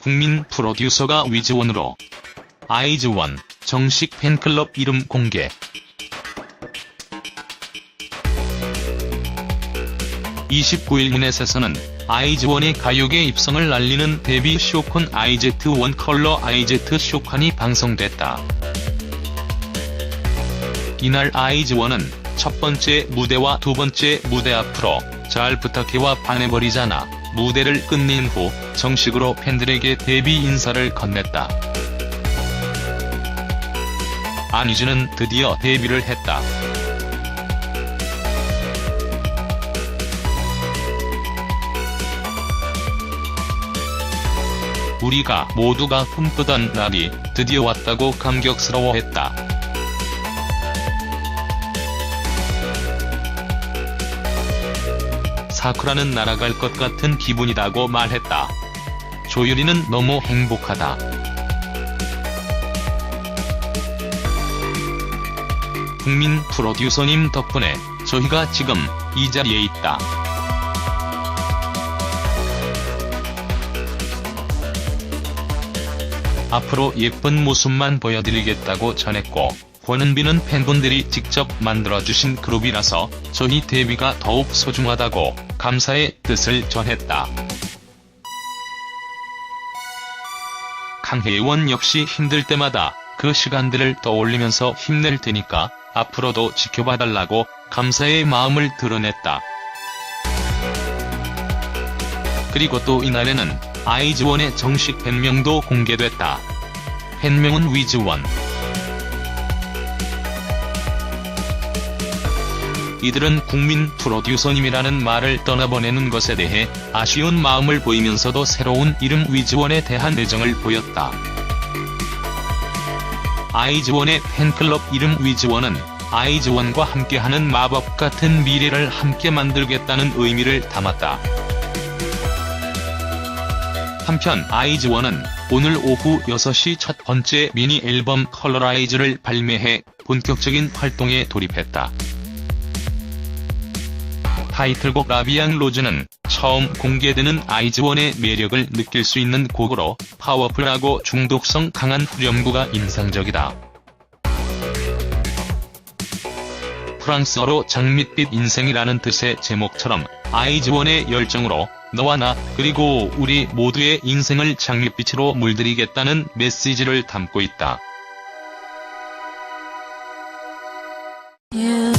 국민 프로듀서가 위즈원으로 아이즈원 정식 팬클럽 이름 공개. (29일) 문넷에서는 아이즈원의 가요계 입성을 알리는 데뷔 쇼콘 아이제트1 컬러 아이제트 쇼칸이 방송됐다. 이날 아이즈원은 첫 번째 무대와 두 번째 무대 앞으로 잘 부탁해와 반해버리잖아 무대를 끝낸 후 정식으로 팬들에게 데뷔 인사를 건넸다. 안희준은 드디어 데뷔를 했다. 우리가 모두가 꿈꾸던 날이 드디어 왔다고 감격스러워했다. 사쿠라는 날아갈 것 같은 기분이다고 말했다. 조유리는 너무 행복하다. 국민 프로듀서님 덕분에 저희가 지금 이 자리에 있다. 앞으로 예쁜 모습만 보여드리겠다고 전했고 권은비는 팬분들이 직접 만들어주신 그룹이라서 저희 데뷔가 더욱 소중하다고 감사의 뜻을 전했다. 강혜원 역시 힘들 때마다 그 시간들을 떠올리면서 힘낼 테니까 앞으로도 지켜봐달라고 감사의 마음을 드러냈다. 그리고 또 이날에는 아이즈원의 정식 팬명도 공개됐다. 팬명은 위즈원. 이들은 국민 프로듀서님이라는 말을 떠나보내는 것에 대해 아쉬운 마음을 보이면서도 새로운 이름 위즈원에 대한 애정을 보였다. 아이즈원의 팬클럽 이름 위즈원은 아이즈원과 함께하는 마법 같은 미래를 함께 만들겠다는 의미를 담았다. 한편 아이즈원은 오늘 오후 6시 첫 번째 미니 앨범 컬러라이즈를 발매해 본격적인 활동에 돌입했다. 타이틀곡 라비앙 로즈는 처음 공개되는 아이즈원의 매력을 느낄 수 있는 곡으로 파워풀하고 중독성 강한 후렴구가 인상적이다. 프랑스어로 장밋빛 인생이라는 뜻의 제목처럼 아이즈원의 열정으로 너와 나 그리고 우리 모두의 인생을 장밋빛으로 물들이겠다는 메시지를 담고 있다. You